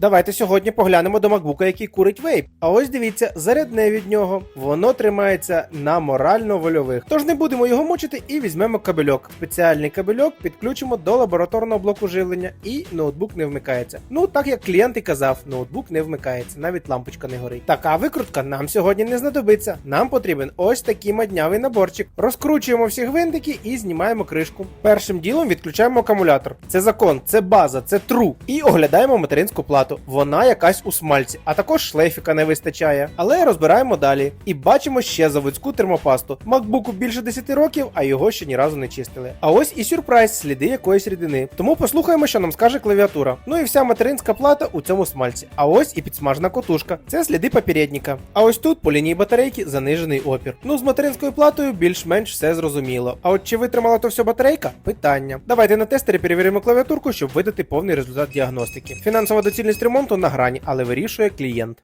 Давайте сьогодні поглянемо до MacBook, який курить вейп. А ось дивіться, зарядне від нього. Воно тримається на морально-вольових. Тож не будемо його мучити і візьмемо кабельок. Спеціальний кабельок підключимо до лабораторного блоку живлення, і ноутбук не вмикається. Ну так як клієнт і казав, ноутбук не вмикається, навіть лампочка не горить. Така викрутка нам сьогодні не знадобиться. Нам потрібен ось такий маднявий наборчик. Розкручуємо всі гвинтики і знімаємо кришку. Першим ділом відключаємо акумулятор. Це закон, це база, це тру. І оглядаємо материнську плату. Вона якась у смальці, а також шлейфіка не вистачає. Але розбираємо далі. І бачимо ще заводську термопасту. Макбуку більше 10 років, а його ще ні разу не чистили. А ось і сюрприз, сліди якоїсь рідини. Тому послухаємо, що нам скаже клавіатура. Ну і вся материнська плата у цьому смальці. А ось і підсмажена котушка. Це сліди попередника. А ось тут по лінії батарейки занижений опір. Ну з материнською платою більш-менш все зрозуміло. А от чи витримала то все батарейка? Питання. Давайте на тестері перевіримо клавіатурку, щоб видати повний результат діагностики. Фінансова доцільність ремонту на грані, але вирішує клієнт.